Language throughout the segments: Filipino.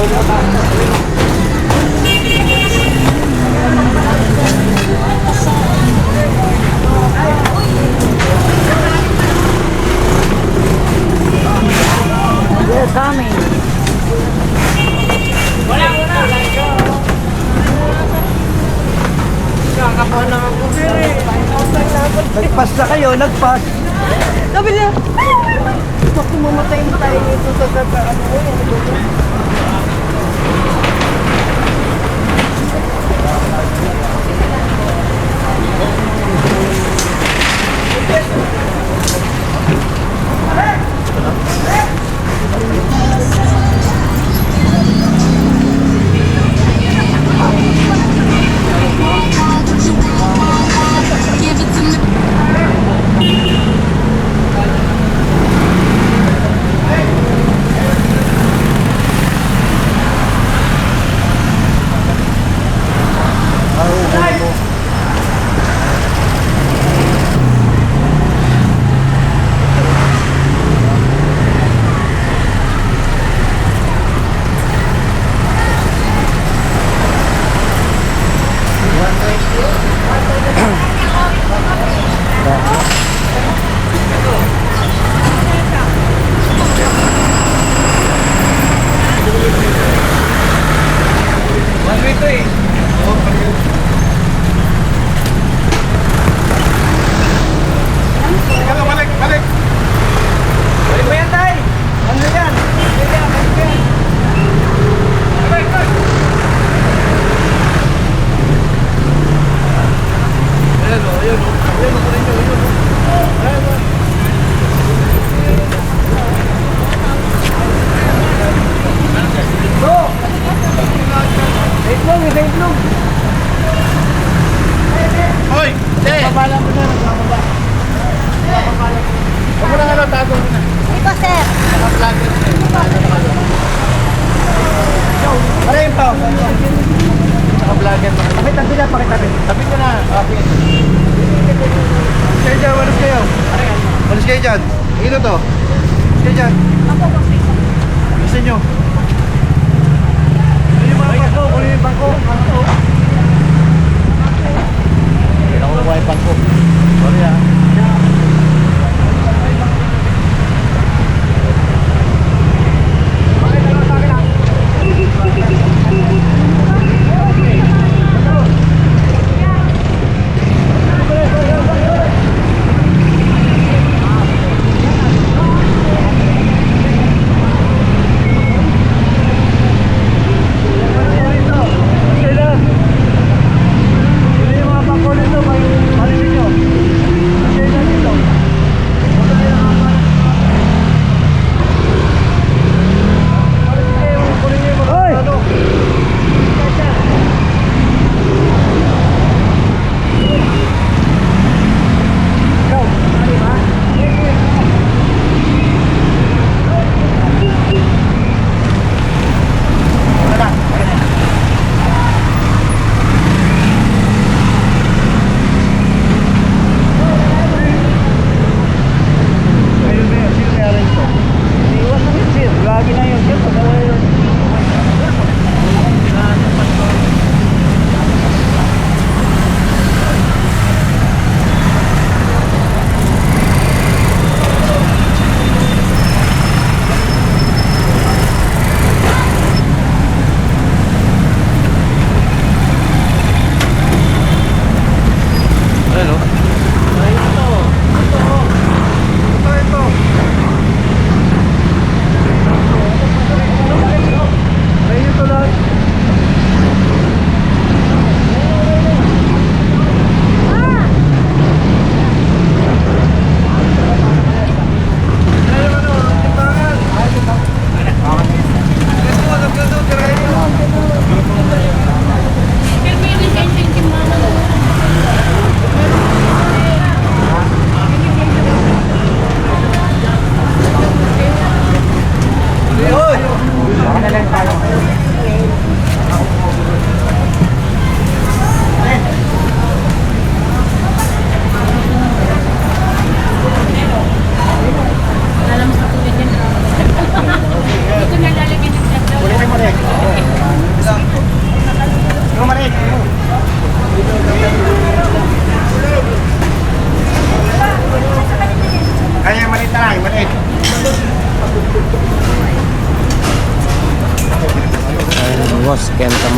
We're coming. Wala, wala. Nakakapaw naman po. Nagpas na kayo, nagpas. Sabi niya,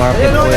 Market.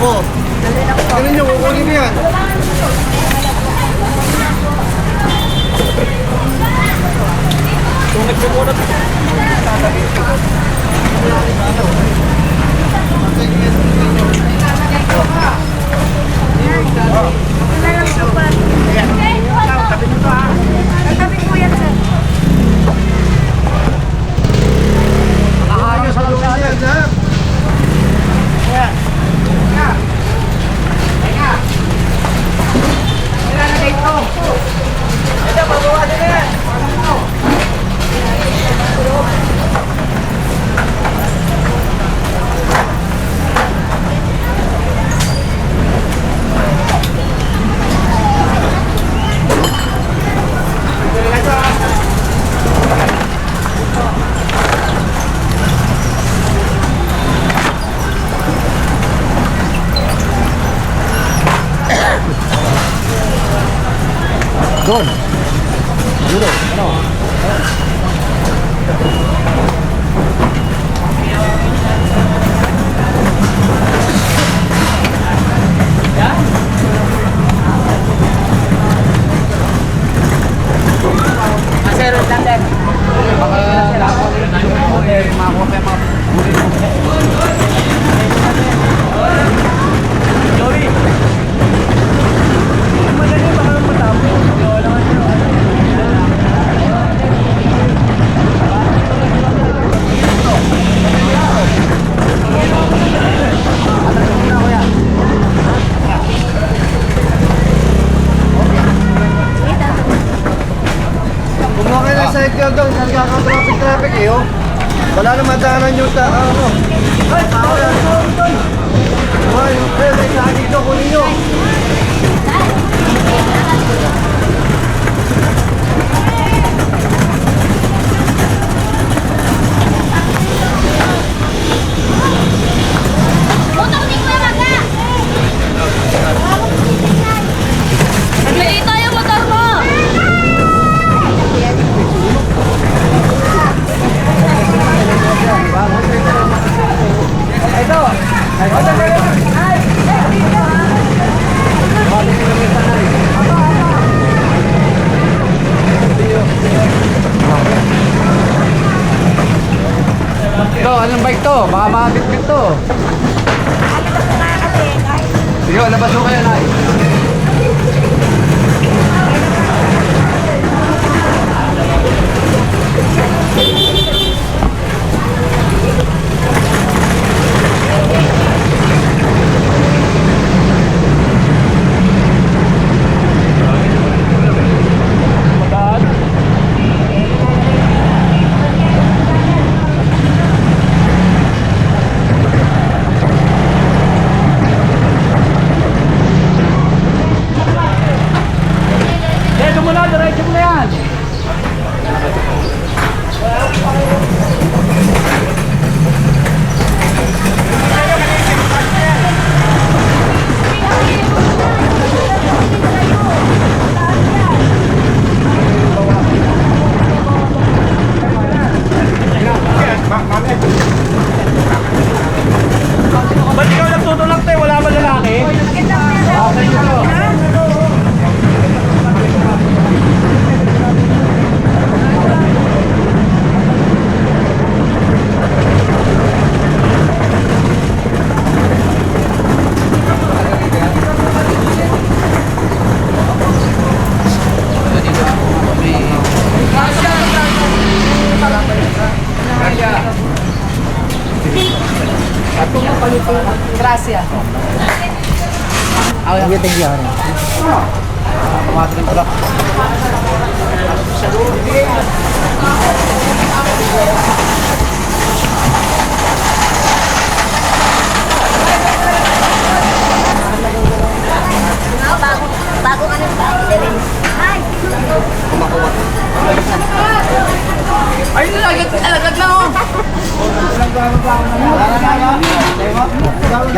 Oo. Ganun yung kukunin ko yan. Kung nagsumunod, tatabi ko. Tabi mo yan, sir.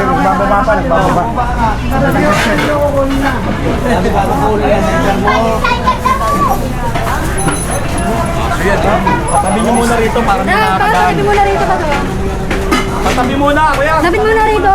Nagbababa pa, nagbababa. Tabi niyo muna rito para may Ah, parang nakakadaan. sabi mo na rito ka to. Patabi muna, kuya. Sabi mo na rito.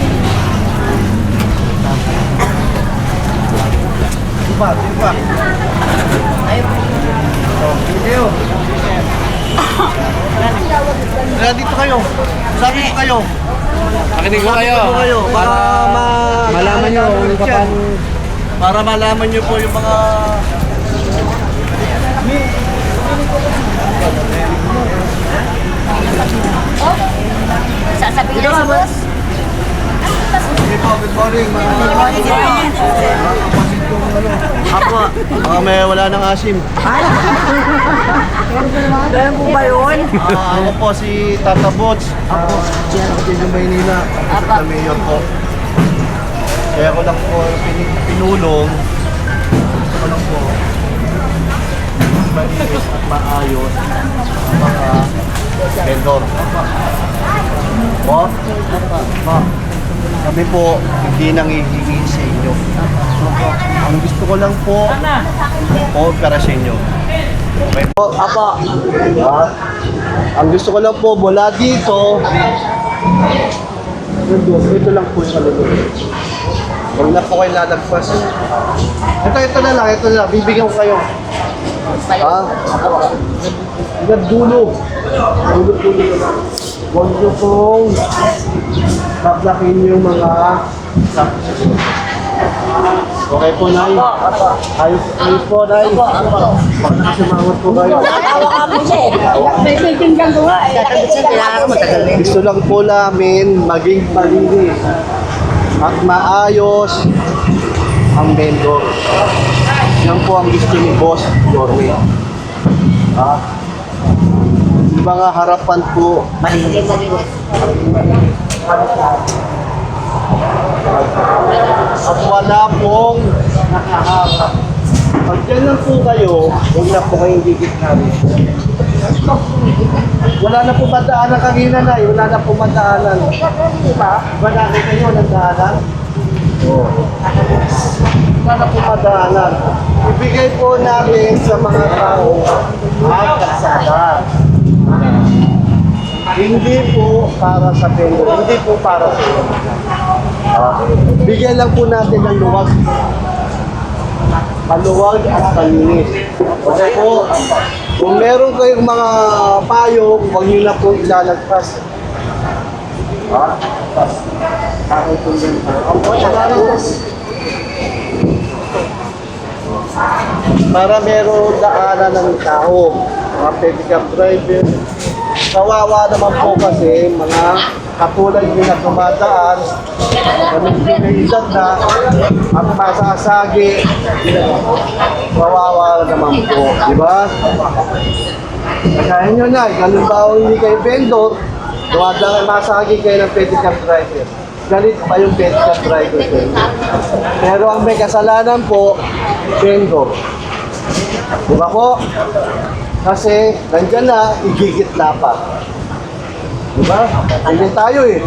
Diba, diba? Oh, kayo. Kaya dito kayo. Sabi ko kayo. Makinig ko kayo. Sabi ko kayo. Para ma Malaman nyo kung paano Para malaman nyo po yung mga Sasabihin na si boss. Good po, good morning kapatid ano. Ako, ah, may wala nang asim. Ganun po ba yun? Ah, ako po si Tata Bots. Ako, kapatid ng Maynila. Sa mayor po. Kaya ko lang po pin- pinulong. Ako lang po. Malinis at maayos ang mga vendor. Po? Po. Kami po, hindi nangihingi sa inyo. Ang gusto ko lang po, po para sa inyo. Okay po, apa. Diba? Ang gusto ko lang po, mula dito, nandun, ito lang po sa loob. Huwag na po kayo lalagpas. Ito, ito na lang, ito na lang. Bibigyan ko kayo. Ha? Hanggang dulo. Dulo, dulo na lang. Huwag niyo pong baklakin yung mga Okay po, Nay. Ayos, ayos po, Nay. Pagkasimangot po kayo. May pipinggan ko nga eh. Gusto lang po namin maging malinis at maayos ang vendor. Yan po ang gusto ni Boss Yorme. Ha? Mga harapan po, at wala pong nakaharap. Pag dyan lang po kayo, huwag na po kayong gigit na rin. Wala na po madaanan kanina na, eh. wala na po madaanan. Wala na kayo ng daanan? Oo. Wala na po madaanan. Ibigay po namin sa mga tao ang kalsada. Hindi po para sa vendor, hindi po para sa Ah, bigyan lang po natin ng luwag. Maluwag at malinis. Okay po, kung meron kayong mga payong, huwag nyo na po ilalagpas. Ha? Takot po yan. Opo, salamat. Para meron daanan ng tao, mga pedicab driver. Kawawa naman po kasi mga katulad yung na dumadaan, ganun yung edad na, at masasagi, kawawa naman po, di ba? Kaya nyo na, ganun ba hindi kayo vendor, dumadaan masagi kayo ng pedicab driver. Galit pa yung pedicab driver inyo. Pero ang may kasalanan po, vendor. Di ba po? Kasi nandyan na, igigit na pa. Di ba? Ganyan tayo eh.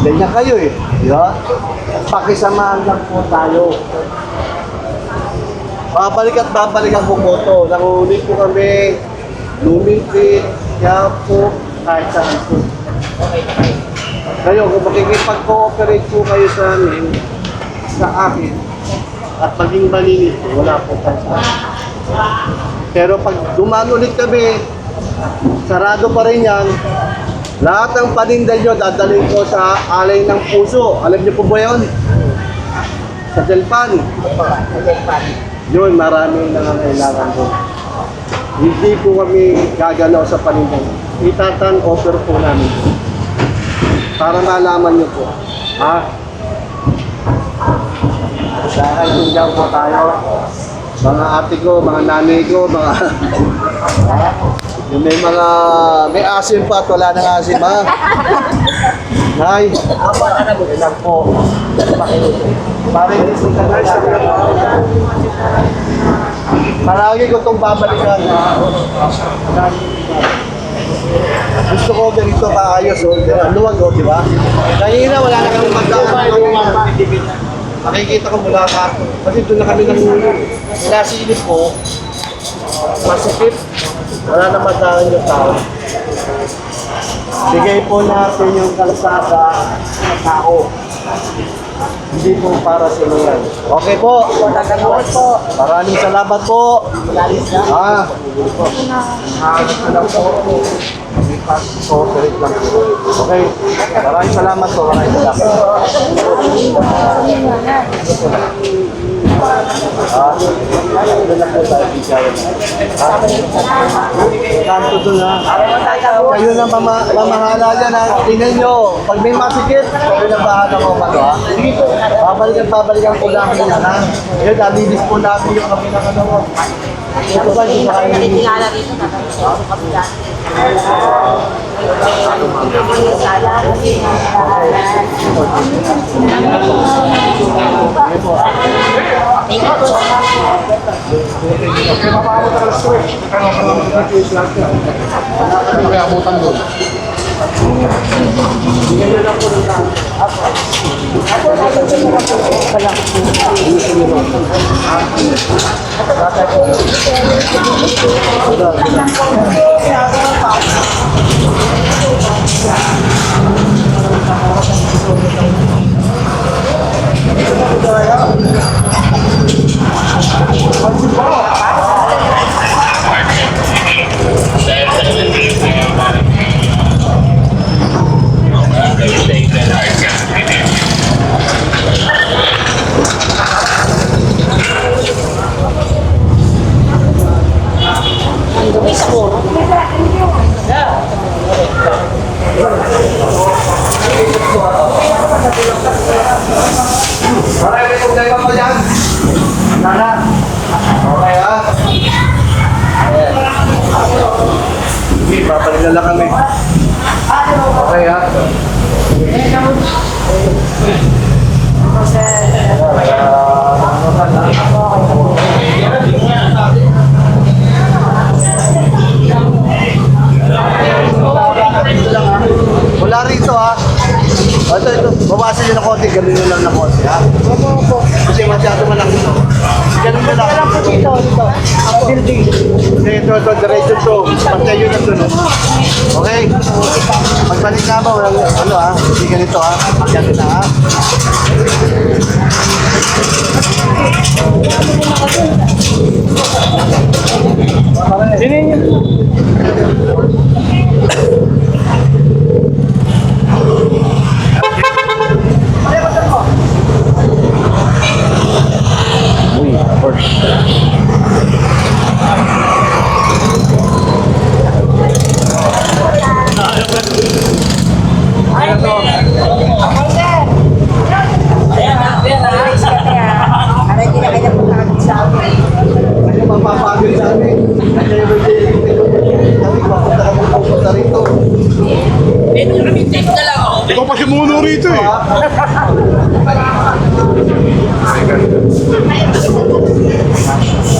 Ganyan kayo eh. Di ba? Pakisamahan lang po tayo. Babalik at babalik ang bumoto. Nangulit po kami, lumipit, kaya po, kahit saan po. Ngayon, kung makikipag-cooperate po kayo sa amin, sa akin, at maging malinis wala po tayo sa akin. Pero pag dumaan ulit kami, sarado pa rin yan, lahat ng paninda nyo dadalhin ko sa alay ng puso. Alam niyo po ba yun? Sa Delpan. Yun, maraming nangangailangan doon. Hindi po kami gagalaw sa paninda. Itatan offer po namin. Para malaman niyo po. Ha? Dahil tindaw po tayo. Mga ate ko, mga nanay ko, mga... Yung may mga... May asim pa at wala nang asim ha. Nay. Ilan po. Pare, Marami ko itong babalikan. Gusto ko ganito maayos. Oh. Luwag, oh, di ba? Kanina wala na kami magdaan. Makikita ko mula ka. Kasi doon na kami nangulo. Nasilip ko. Masikip. Wala na magdaan yung tao. Bigay po natin yung kalsada sa tao. Hindi po para sa yan. Okay po. Maraming salamat po. Ah. Na lang po. Cooperate lang po. Okay. Maraming salamat po. Maraming salamat. Ah, doon kanto doon ha. Kayo na mama, mamahala dyan ha. Tingnan nyo, pag may masikip, kayo na bahala ko ba ha? Babalikan, babalikan po namin yan ha. Ngayon, alibis po namin yung kami na ano. Ito ba yung kayo Tingala rito na kabila. Thank you Terima kasih. Po. Marami Ganun mo lang. Alam po dito, dito. Building. Hindi, ito, ito. Diretso to. Pantay yun na to, no? Okay? Pagbalik nga ba, walang, ano ha? Hindi ganito ha? Ganito na ha? Para testimonyo rito eh. Thank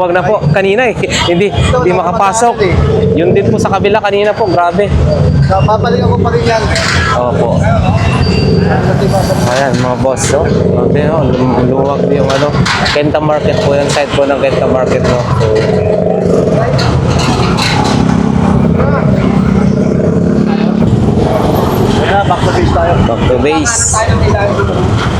Maluwag na po kanina eh. hindi hindi makapasok. Yun din po sa kabila kanina po, grabe. Papalingan ko pa rin yan. Opo. Ayan, mga boss, no? Grabe, no? Lum- Luwag yung ano. Kenta Market po yung side po ng Kenta Market, no? Back to base tayo. Back to base.